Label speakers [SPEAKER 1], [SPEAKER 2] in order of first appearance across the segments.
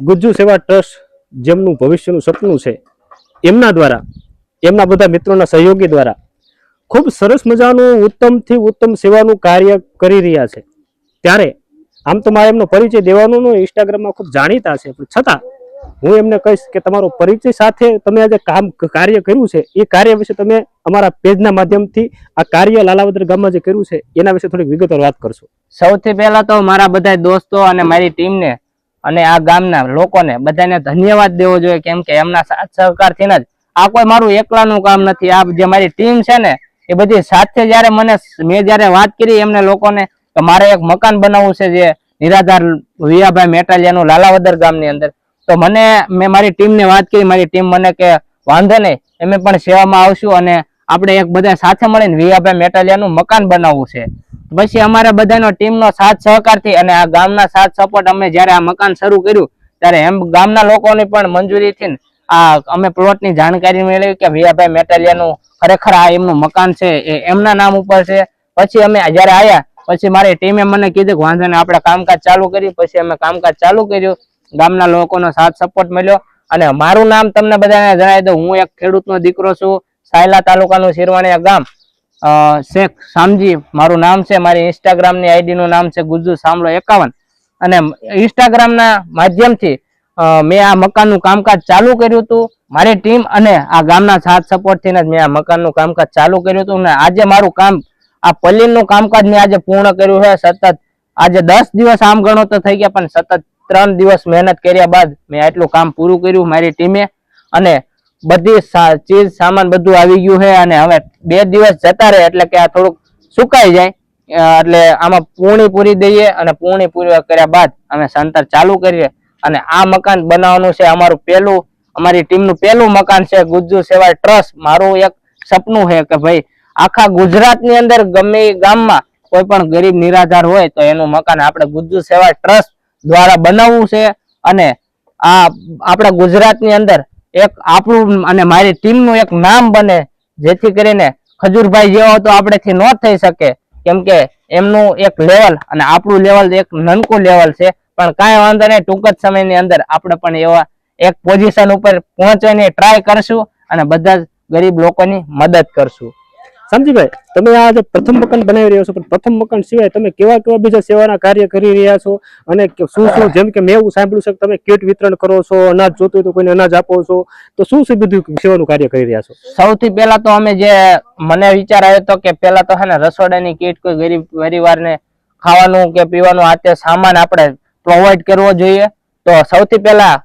[SPEAKER 1] ગુજ્જુ સેવા ટ્રસ્ટ જેમનું ભવિષ્યનું સપનું છે, એમના દ્વારા, એમના બધા મિત્રોના સહયોગી દ્વારા ખૂબ સરસ મજાનું ઉત્તમથી ઉત્તમ સેવાનું કાર્ય કરી રહ્યા છે. ત્યારે આમ તો મારે એમનો પરિચય દેવાનો ઇન્સ્ટાગ્રામમાં ખૂબ જાણીતા છે, પણ છતાં હું એમને કહીશ કે તમારો પરિચય સાથે તમે આજે કામ કાર્ય કર્યું છે, એ કાર્ય વિશે તમે અમારા પેજના માધ્યમથી આ કાર્ય લાલાવદર ગામમાં જે કર્યું છે, એના વિશે થોડીક વિગતવાર વાત કરશો.
[SPEAKER 2] સૌથી પહેલા તો મારા બધા દોસ્તો અને મારી ટીમને અને આ ગામના લોકોને બધાને ધન્યવાદ દેવો જોઈએ, કેમ કે એમના સાથ સહકારથી જ. આ કોઈ મારું એકલાનું કામ નથી. આ જે મારી ટીમ છે ને, એ બધી સાથે જ્યારે મને મેં જ્યારે વાત કરી એમને લોકોને કે મારે એક મકાન બનાવવું છે જે નિરાધાર વિયાભાઈ મેટાલિયાનું લાલાવદર ગામની અંદર. તો મને, મેં મારી ટીમને વાત કરી, મારી ટીમ મને કે વાંધો નહીં, અમે પણ સેવામાં આવશું અને આપણે એક બધા સાથે મળીને વિયાભાઈ મેટાલિયાનું મકાન બનાવવું છે. પછી અમારા બધાનો ટીમનો સાથ સહકારથી અને આ ગામના સાથ સપોર્ટ અમે જ્યારે આ મકાન શરૂ કર્યું, ત્યારે એમ ગામના લોકોની પણ મંજૂરીથી આ અમે પ્લોટની જાણકારી મેળવી કે વિયાભાઈ મેટાલિયાનું ખરેખર આ એમનું મકાન છે, એ એમના નામ ઉપર છે. પછી અમે જ્યારે આવ્યા પછી મારી ટીમે મને કીધું કે વાંધો નહીં, આપણે કામકાજ ચાલુ કર્યું. પછી અમે કામકાજ ચાલુ કર્યું. ગામના લોકોનો સાથ સપોર્ટ મળ્યો. અને મારું નામ તમને બધાને જણાવી દઉં, હું એક ખેડૂતનો દીકરો છું. સાયલા તાલુકાનું શિરવાણીયા ગામ. શેખ શામજી, મારું નામ છે, મારી ઇન્સ્ટાગ્રામની આઈડીનું નામ છે ગુજુ સામલો એકાવન. અને ઇન્સ્ટાગ્રામના માધ્યમથી મેં આ મકાનનું કામકાજ ચાલુ કર્યું હતું. મારી ટીમ અને આ ગામના સાથ સપોર્ટથી જ મેં આ મકાનનું કામકાજ ચાલુ કર્યું હતું. અને આજે મારું કામ, આ પલ્લીનું કામકાજ મેં આજે પૂર્ણ કર્યું છે. સતત, આજે દસ દિવસ આમ ગણો તો થઈ ગયા, પણ સતત ત્રણ દિવસ મહેનત કર્યા બાદ મેં આટલું કામ પૂરું કર્યું મારી ટીમે. અને બધી ચીજ, સામાન બધું આવી ગયું છે અને હવે બે દિવસ જતા રહે એટલે કે આ થોડુંક સુકાઈ જાય. એટલે આમાં પૂણી પૂરી દઈએ અને પૂણી પૂરી કર્યા બાદ અમે સંતર ચાલુ કરીએ. અને આ મકાન બનાવવાનું છે અમારું પહેલું અમારી ટીમનું પહેલું મકાન છે ગુજ્જુ સેવા ટ્રસ્ટ. મારું એક સપનું છે કે ભાઈ આખા ગુજરાતની અંદર ગમે ગામમાં કોઈ પણ ગરીબ નિરાધાર હોય તો એનું મકાન આપણે ગુજ્જુ સેવા ટ્રસ્ટ દ્વારા બનાવવું છે. અને આ આપણા ગુજરાતની અંદર એક આપણું અને મારી ટીમનું એક નામ બને, જેથી કરીને ખજૂરભાઈ જેવો તો આપણેથી ન થઈ શકે. કેમ કે એમનું એક લેવલ અને આપણું લેવલ એક નનકું લેવલ છે. પણ કાંઈ વાંધો નહીં, ટૂંક જ સમયની અંદર આપણે પણ એવા એક પોઝિશન ઉપર પહોંચવાની ટ્રાય કરશું અને બધા જ ગરીબ લોકોની મદદ કરશું.
[SPEAKER 1] સમજીભાઈ તમે આ જે પ્રથમ મકાન બનાવી રહ્યા છો, પણ પ્રથમ મકાન સિવાય તમે કેવા કેવા બીજા સેવાના કાર્ય કરી રહ્યા છો? અને શું શું, જેમ કે મેં એવું સાંભળ્યું છે કે તમે કીટ વિતરણ કરો છો, અનાજ જોતું તો કોઈને અનાજ આપો છો. તો શું શું બધું સેવાનું કાર્ય કરી રહ્યા છો?
[SPEAKER 2] સૌથી પહેલા તો અમે જે મને વિચાર આવ્યો હતો કે પહેલા તો હે ને રસોડાની કીટ કોઈ ગરીબ પરિવારને ખાવાનું કે પીવાનું આ તે સામાન આપણે પ્રોવાઈડ કરવો જોઈએ. તો સૌથી પહેલા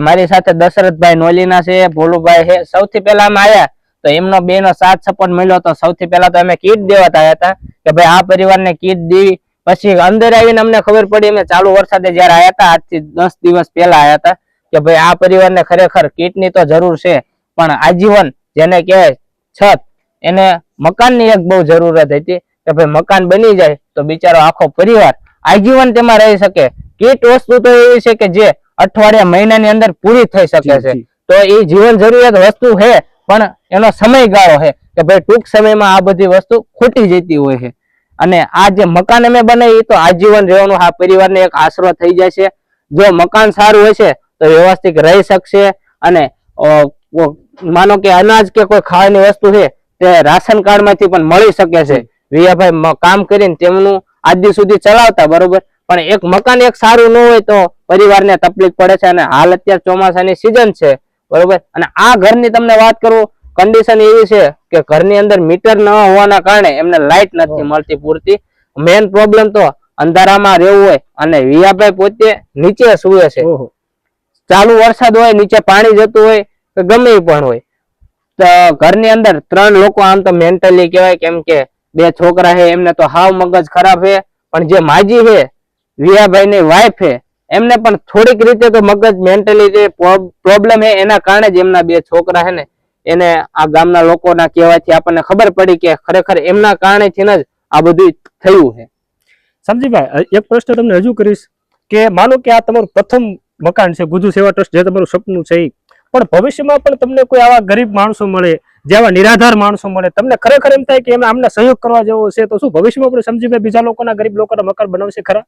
[SPEAKER 2] મારી સાથે દશરથભાઈ નોલીના છે, ભોલુભાઈ છે. સૌથી પહેલા અમે આવ્યા તો એમનો બે નો સાથ સપોર્ટ મળ્યો તો સૌથી પહેલા તો અમે કીટ દેવાતા હતા કે ભાઈ આ પરિવારને કીટ દેવી. પછી અંદર આવીને અમને ખબર પડી અમે ચાલુ વરસાદે જયારે આવ્યા હતા આજથી દસ દિવસ પહેલા આવ્યા હતા કે ભાઈ આ પરિવારને ખરેખર કીટની તો જરૂર છે પણ આજીવન જેને કહેવાય છત એને મકાનની એક બહુ જરૂરત હતી કે ભાઈ મકાન બની જાય તો બિચારો આખો પરિવાર આજીવન તેમાં રહી શકે. કીટ વસ્તુ તો એવી છે કે જે અઠવાડિયા મહિનાની અંદર પૂરી થઈ શકે છે. તો એ જીવન જરૂરિયાત વસ્તુ છે પણ એનો સમયગાળો છે કે ભાઈ ટૂંક સમયમાં આ બધી વસ્તુ ખૂટી જતી હોય છે. અને આ જે મકાન અમે બનાવી તો આજીવન રહેવાનું આ પરિવારને એક આશરો થઈ જાય છે. જો મકાન સારું હશે તો વ્યવસ્થિત રહી શકશે અને માનો કે અનાજ કે કોઈ ખાવાની વસ્તુ છે તે રાશન કાર્ડમાંથી પણ મળી શકે છે. વિયાભાઈ કામ કરીને તેમનું આજ સુધી ચલાવતા, બરોબર? પણ એક મકાન એક સારું ન હોય તો પરિવારને તકલીફ પડે છે અને હાલ અત્યારે ચોમાસાની સિઝન છે. બરોબર? અને આ ઘરની તમને વાત કરું કન્ડિશન એવી છે કે ઘરની અંદર મીટર ન હોવાના કારણે એમને લાઇટ નથી મળતી પૂરતી. મેઇન પ્રોબ્લેમ તો અંધારામાં રહેવું હોય અને વિયાભાઈ પોતે નીચે સુવે છે. ચાલુ વરસાદ હોય નીચે પાણી જતું હોય કે ગમે પણ હોય. તો ઘરની અંદર ત્રણ લોકો આમ તો મેન્ટલી કહેવાય કેમ કે બે છોકરા છે એમને તો હાવ મગજ ખરાબ છે. પણ જે માજી છે વિયાભાઈ ની વાઈફ છે એમને પણ થોડીક રીતે તો મગજ મેન્ટલી જે પ્રોબ્લેમ છે એના કારણે જ એમના બે છોકરા છે ને એને આ ગામના લોકોના કહેવાથી આપણને ખબર પડી કે ખરેખર એમના કારણેથી જ આ બધું થયું છે.
[SPEAKER 1] સમજીભાઈ એક પ્રશ્ન તમને હજુ કરીશ કે માનો કે આ તમારું પ્રથમ મકાન છે ગુજુ સેવા ટ્રસ્ટ જે તમારું સપનું છે પણ ભવિષ્યમાં પણ તમને કોઈ આવા ગરીબ માણસો મળે જે આવા નિરાધાર માણસો મળે તમને ખરેખર એમ થાય કે એમને આમને સહયોગ કરવા જેવો છે તો શું ભવિષ્યમાં પણ સમજીભાઈ બીજા લોકોના ગરીબ લોકોના મકાન બનાવશે ખરા?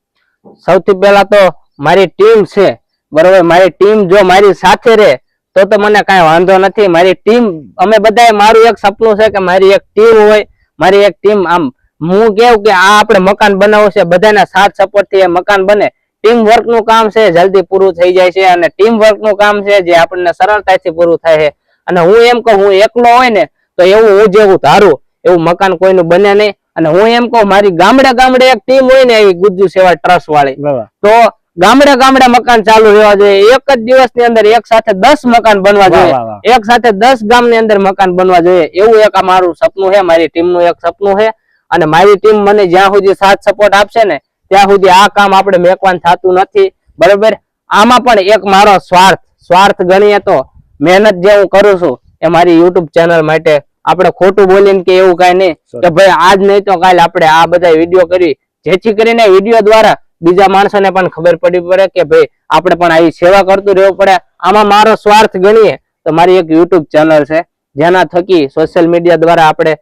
[SPEAKER 2] સૌથી પહેલા તો મારી ટીમ છે. બરોબર મારી ટીમ જો મારી સાથે રહે તો તો મને કાંઈ વાંધો નથી. મારી ટીમ અમે બધાએ મારું એક સપનું છે કે મારી એક ટીમ હોય. મારી એક ટીમ આમ હું કેવું કે આ આપણે મકાન બનાવવું છે બધાના સાથ સપોર્ટથી એ મકાન બને. ટીમ વર્કનું કામ છે જલ્દી પૂરું થઈ જાય છે અને ટીમ વર્કનું કામ છે જે આપણને સરળતાથી પૂરું થાય છે. અને હું એમ કહું હું એકલો હોય ને તો એવું હું જેવું ધારું. એવું મકાન કોઈનું બને નહીં. અને હું એમ કહું મારી ગામડે ગામડે એક ટીમ હોય ને એવી ગુજ્જુ સેવા ટ્રસ્ટ વાળી તો ગામડે ગામડે મકાન ચાલુ રહેવા જોઈએ. એક જ દિવસની અંદર એક સાથે દસ મકાન બનવા જોઈએ. એક સાથે દસ ગામની અંદર મકાન બનવા જોઈએ. એવું એક મારું સપનું છે મારી ટીમનું એક સપનું છે. અને મારી ટીમ મને જ્યાં સુધી સાથ સપોર્ટ આપશે ને ત્યાં સુધી આ કામ આપણે મેકવાન થતું નથી. બરોબર? આમાં પણ એક મારો સ્વાર્થ સ્વાર્થ ગણીએ તો મહેનત જે હું કરું છું એ મારી યુટ્યુબ ચેનલ માટે. આપણે ખોટું બોલીને કે એવું કઈ નહીં. કે ભાઈ આજ નહીં તો કાલે આપણે આ બધા વીડિયો કરી. જેથી કરીને વીડિયો દ્વારા બીજા માણસોને પણ ખબર પડી પડે કે ભાઈ, આપણે પણ આવી સેવા કરતું રહેવું પડે. આમાં મારો સ્વાર્થ ગણીએ તો મારી એક યુટ્યુબ ચેનલ છે. જેના થકી સોશિયલ મીડિયા દ્વારા આપણે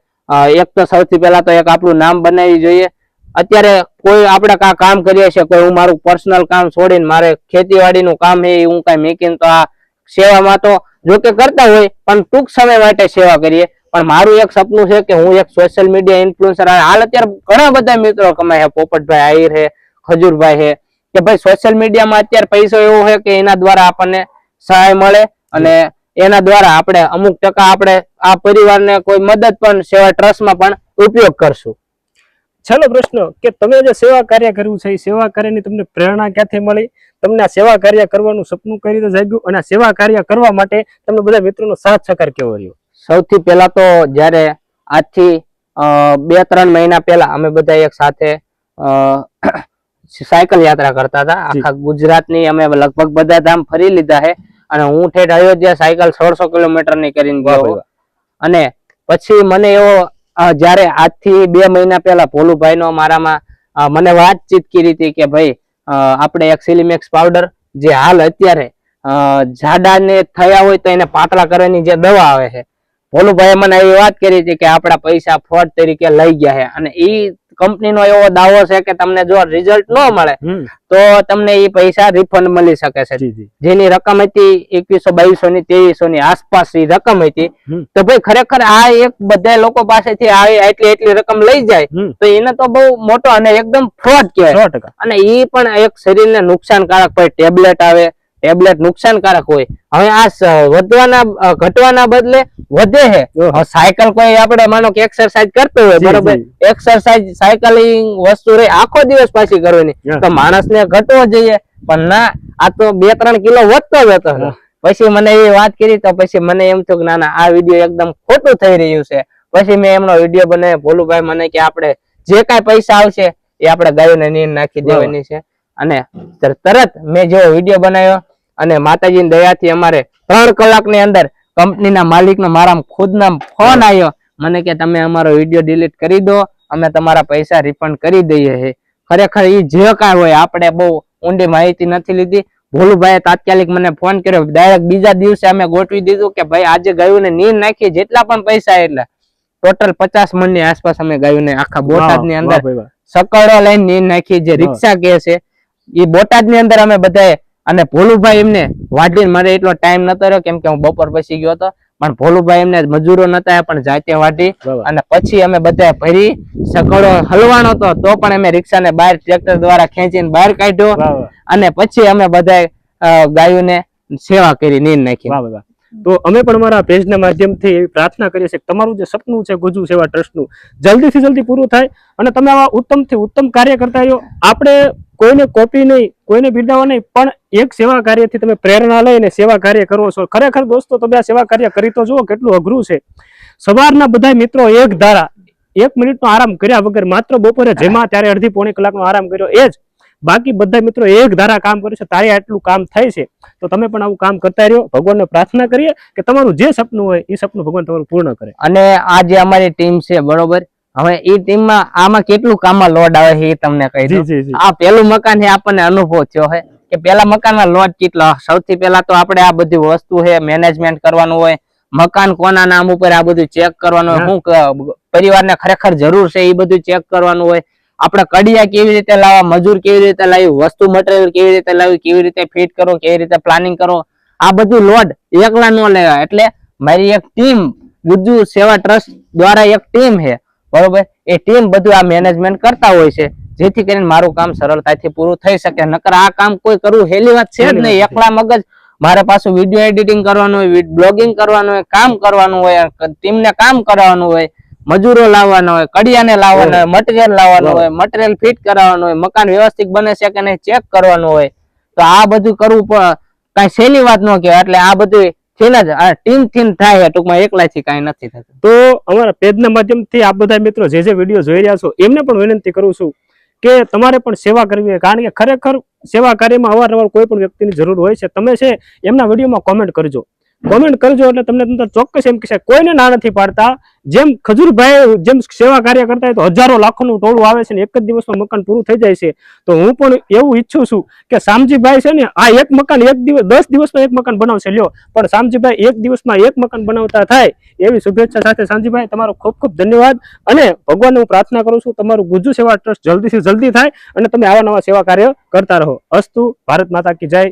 [SPEAKER 2] એક તો સૌથી પહેલા તો એક આપણું નામ બનાવવી જોઈએ. અત્યારે કોઈ આપણે કા કામ કરીએ છીએ, કોઈ હું મારું પર્સનલ કામ છોડીને મારે ખેતીવાડીનું કામ એ હું કાંઈ મેકીને તો આ સેવામાં તો જો કે કરતા હોય, પણ ટૂંક સમય માટે સેવા કરીએ. પણ મારું એક સપનું છે કે હું એક સોશિયલ મીડિયા ઇન્ફ્લુએન્સર હાલ અત્યારે ઘણા બધા મિત્રો કમાય પોપટભાઈ આહિર છે ખજૂરભાઈ છે. કે ભાઈ સોશિયલ મીડિયામાં અત્યારે પૈસો એવો છે કે એના દ્વારા આપણને સહાય મળે અને એના દ્વારા આપણે અમુક ટકા આપણે આ પરિવારને કોઈ મદદ પણ સેવા ટ્રસ્ટમાં પણ ઉપયોગ કરશું.
[SPEAKER 1] છેલ્લો પ્રશ્ન કે તમે જે સેવા કાર્ય કર્યું છે એ સેવા કાર્યની તમને પ્રેરણા ક્યાંથી મળી? તમને આ સેવા કાર્ય કરવાનું સપનું કઈ રીતે જાગ્યું? અને સેવા કાર્ય કરવા માટે તમને બધા મિત્રોનો સાથ સહકાર કેવો રહ્યો?
[SPEAKER 2] સૌથી પહેલા તો જ્યારે આજથી બે ત્રણ મહિના પહેલા અમે બધા એક સાથે સાયકલ યાત્રા કરતા હતા. આખા ગુજરાતની અમે લગભગ બધા ધામ ફરી લીધા છે અને હું ઠેઠ અયોધ્યા સાયકલ સોળસો કિલોમીટરની કરીને ગયો અને પછી મને એવો જયારે આજથી બે મહિના પહેલા ભોલુભાઈ નો મારામાં મને વાતચીત કરી હતી કે ભાઈ આપણે એક સિલિમેક્સ પાવડર જે હાલ અત્યારે જાડાને થયા હોય તો એને પાતળા કરવાની જે દવા આવે છે. ભોલુભાઈએ મને એવી વાત કરી હતી કે આપણા પૈસા ફ્રોડ તરીકે લઈ ગયા છે. અને ઈ કંપનીનો એવો દાવો છે કે તમને જો રિઝલ્ટ ન મળે તો તમને એ પૈસા રિફંડ મળી શકે છે. જેની રકમ હતી એકવીસો બાવીસો ની ત્રેવીસો ની આસપાસ રકમ હતી. તો ભાઈ ખરેખર આ એક બધા લોકો પાસેથી એટલી એટલી રકમ લઈ જાય તો એને તો બહુ મોટો અને એકદમ ફ્રોડ કહેવાય. અને એ પણ એક શરીરને નુકસાનકારક ટેબ્લેટ આવે ટેબ્લેટ નુકસાનકારક હોય. હવે આ વધવાના ઘટવાના બદલે વધે છે સાયકલ કોઈ આપણે માનો કે એક્સરસાઇઝ કરતો હોય બરોબર? એક્સરસાઇઝ સાયકલિંગ વસ્તુ રહી આખો દિવસ પાછી કરવાની.
[SPEAKER 1] હા.
[SPEAKER 2] તો માણસને ઘટવો જોઈએ. પણ ના આ તો બે ત્રણ કિલો વધતો જ હતો. પછી મને એ વાત કરી તો પછી મને એમ થયું કે ના ના આ વીડિયો એકદમ ખોટું થઈ રહ્યું છે. પછી મેં એમનો વીડિયો બનાવ્યો. ભોલુભાઈ મને કે આપણે જે કાંઈ પૈસા આવશે એ આપણે ગાયોને નીર નાખી. દેવાની છે. અને તરત મેં જેવો વીડિયો બનાવ્યો અને માતાજીની દયાથી અમારે ત્રણ કલાકની અંદર કંપનીના માલિકનો મારા ખુદના ફોન આવ્યો. મને કે તમે અમારો વીડિયો ડિલીટ કરી દો અમે તમારા પૈસા રિફંડ કરી દઈએ છે ખરેખર એ જે કાંઈ હોય આપણે બહુ ઊંડી માહિતી નથી લીધી. ભોલુભાઈએ તાત્કાલિક મને ફોન કર્યો. ડાયરેક્ટ બીજા દિવસે અમે ગોઠવી દીધું કે ભાઈ આજે ગયું ને નીર નાખી જેટલા પણ પૈસા એટલા ટોટલ પચાસ મણની આસપાસ અમે ગયું ને આખા બોટાદની અંદર. સકડો લઈને નીર નાખી જે રિક્ષા કે છે એ બોટાદની અંદર અમે બધાએ અને ભોલુભાઈ એમને વાઢીને મારે એટલો ટાઈમ નતો રહ્યો કેમ કે હું બપોર પછી ગયો હતો. પણ ભોલુભાઈ એમને મજૂરો નતા પણ જાતે
[SPEAKER 1] વાહ.
[SPEAKER 2] અને પછી અમે બધા ભરી સકડો હલવાનો હતો તો પણ અમે રિક્ષાને બહાર ટ્રેક્ટર દ્વારા ખેંચીને બહાર કાઢ્યો. અને પછી અમે બધા ગાયોને સેવા કરી નીંદ નાખી.
[SPEAKER 1] તો અમે પણ મારા પેજના માધ્યમથી પ્રાર્થના કરીએ છીએ તમારું જે સપનું છે ગુજુ સેવા ટ્રસ્ટનું જલ્દીથી જલ્દી પૂરું થાય અને તમે આવા ઉત્તમથી ઉત્તમ કાર્ય કરતા રહ્યો. આપણે કોઈને કોપી નહીં કોઈને બિરદાવવા નહીં, પણ એક સેવા કાર્યથી તમે પ્રેરણા લઈને સેવા કાર્ય કરો છો. ખરેખર દોસ્તો, તમે આ સેવા કાર્ય કરી તો જુઓ કેટલું અઘરું છે. સવારના બધા મિત્રો એક ધારા, એક મિનિટનો આરામ કર્યા વગર માત્ર બપોરે જેમાં ત્યારે અડધી પોણી કલાકનો આરામ કર્યો, એ જ. બાકી બધા મિત્રો એક ધારા કામ કર્યું છે, તારે આટલું કામ થાય છે. તો તમે પણ આવું કામ કરતા રહ્યો, ભગવાનને પ્રાર્થના કરીએ કે તમારું જે સપનું હોય, એ સપનું ભગવાન તમારું પૂર્ણ કરે.
[SPEAKER 2] અને આ જે અમારી ટીમ છે, બરોબર હવે એ ટીમમાં આમાં કેટલું કામમાં લોડ આવે છે એ તમને કહી દઉં. આ પેલું મકાન છે આપણને અનુભવ થયો છે કે પેલા મકાનમાં લોડ કેટલો? સૌથી પહેલા તો આપણે આ બધી વસ્તુ છે મેનેજમેન્ટ કરવાનું હોય મકાન કોના નામ ઉપર આ બધું ચેક કરવાનું હોય શું પરિવારને ખરેખર જરૂર છે એ બધું ચેક કરવાનું હોય. આપણે કડિયા કેવી રીતે લાવવા મજૂર કેવી રીતે લાવી વસ્તુ મટીરિયલ કેવી રીતે લાવી કેવી રીતે ફિટ કરો કેવી રીતે પ્લાનિંગ કરો આ બધું લોડ એકલા નો લેવા એટલે મારી એક ટીમ ગુજ્જુ સેવા ટ્રસ્ટ દ્વારા એક ટીમ છે બરોબર? એ ટીમ બધું આ મેનેજમેન્ટ કરતા હોય છે. જેથી કરીને મારું કામ સરળતાથી પૂરું થઈ શકે. નકર આ કામ કોઈ કરવું હેલી વાત છે જ નહીં. એકલા મગજ મારે પાછું વીડિયો એડિટિંગ કરવાનું હોય બ્લોગિંગ કરવાનું હોય કામ કરવાનું હોય ટીમને કામ કરાવવાનું હોય મજૂરો લાવવાના હોય કડિયાને લાવવાના હોય મટીરિયલ લાવવાનું હોય મટીરિયલ ફિટ કરાવવાનું હોય મકાન વ્યવસ્થિત બને છે કે નહીં ચેક કરવાનું હોય. તો આ બધું કરવું પણ કઈ સહેલી વાત ન કહેવાય. એટલે આ બધું થઈને જ, આ ટીમથી થાય ટૂંકમાં એકલાથી કઈ નથી થતું.
[SPEAKER 1] તો અમારા પેજના માધ્યમથી આપ બધા મિત્રો જે જે વીડિયો જોઈ રહ્યા છો, એમને પણ વિનંતી કરું છું કે તમારે પણ સેવા કરવી કારણ કે ખરેખર સેવા કાર્યમાં અવારનવાર કોઈ પણ વ્યક્તિની જરૂર હોય છે. તમે છે, એમના વિડીયોમાં કોમેન્ટ કરજો. કોમેન્ટ કરજો એટલે તમને અંદર ચોક્કસ એમ કહેશે, કોઈને ના નથી પાડતા. જેમ ખજૂરભાઈ જેમ સેવા કાર્ય કરતા હોય તો હજારો લાખોનું ટોળું આવે છે ને એક જ દિવસમાં મકાન પૂરું થઈ જાય છે. તો હું પણ એવું ઈચ્છું છું કે શામજીભાઈ છે ને આ એક મકાન એક દિવસ, દસ દિવસમાં એક મકાન બનાવશે, લ્યો. પણ શામજીભાઈ એક દિવસમાં એક મકાન બનાવતા થાય એવી શુભેચ્છા સાથે શામજીભાઈ, તમારો ખૂબ ખૂબ ધન્યવાદ. અને ભગવાનને હું પ્રાર્થના કરું છું, તમારું ગુજ્જુ સેવા ટ્રસ્ટ જલ્દીથી જલ્દી થાય અને તમે આવા નવા સેવા કાર્ય કરતા રહો. અસ્તુ, ભારત માતા કી જય.